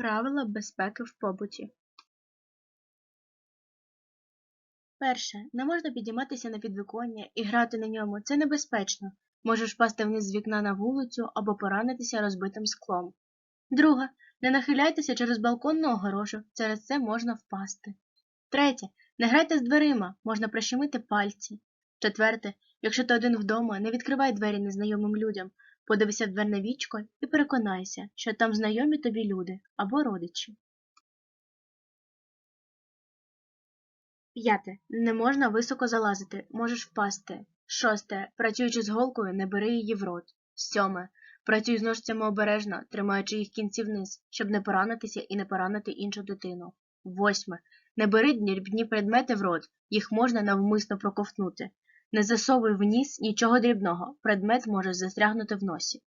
Правила безпеки в побуті. Перше. Не можна підійматися на підвіконня і грати на ньому. Це небезпечно. Можеш впасти вниз з вікна на вулицю або поранитися розбитим склом. Друге. Не нахиляйтеся через балконну огорожу. Через це можна впасти. Третє. Не грайте з дверима, можна прищемити пальці. Четверте. Якщо ти один вдома, не відкривай двері незнайомим людям. Подивися в дверне вічко і переконайся, що там знайомі тобі люди або родичі. П'яте. Не можна високо залазити, можеш впасти. Шосте. Працюючи з голкою, не бери її в рот. Сьоме. Працюй з ножцями обережно, тримаючи їх кінці вниз, щоб не поранитися і не поранити іншу дитину. Восьме. Не бери дрібні предмети в рот, їх можна навмисно проковтнути. Не засовуй в ніс нічого дрібного, предмет може застрягнути в носі.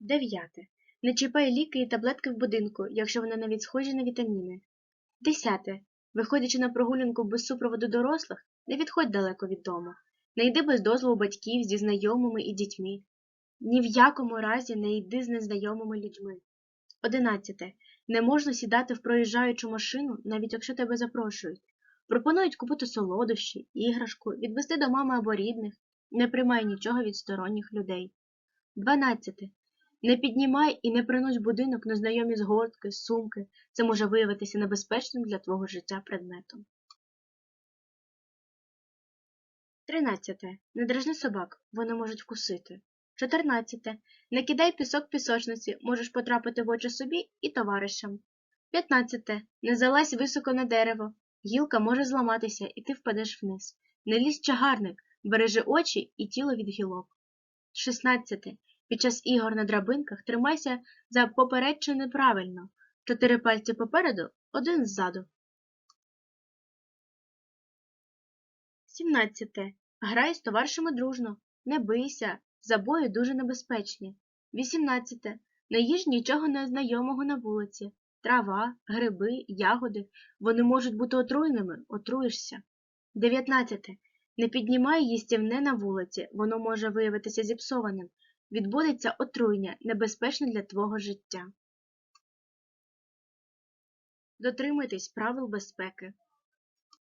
Дев'яте. Не чіпай ліки і таблетки в будинку, якщо вони навіть схожі на вітаміни. Десяте. Виходячи на прогулянку без супроводу дорослих, не відходь далеко від дому. Не йди без дозволу батьків зі знайомими і дітьми. Ні в якому разі не йди з незнайомими людьми. Одинадцяте. Не можна сідати в проїжджаючу машину, навіть якщо тебе запрошують. Пропонують купити солодощі, іграшку, відвести до мами або рідних. Не приймай нічого від сторонніх людей. Дванадцяте. Не піднімай і не принось в будинок незнайомі згортки, сумки. Це може виявитися небезпечним для твого життя предметом. Тринадцяте. Не дражни собак, вони можуть вкусити. Чотирнадцяте. Не кидай пісок пісочниці, можеш потрапити в очі собі і товаришам. П'ятнадцяте. Не залазь високо на дерево. Гілка може зламатися, і ти впадеш вниз. Не лізь чагарник, бережи очі і тіло від гілок. Шістнадцяте. Під час ігор на драбинках тримайся за попередчини правильно. Чотири пальці попереду, один ззаду. Сімнадцяте. Грай з товаришами дружно. Не бийся. Забої дуже небезпечні. Вісімнадцяте. Не їж нічого незнайомого на вулиці. Трава, гриби, ягоди. Вони можуть бути отруйними, отруєшся. Дев'ятнадцяте. Не піднімай їстівне на вулиці, воно може виявитися зіпсованим. Відбудеться отруєння, небезпечне для твого життя. Дотримуйтесь правил безпеки.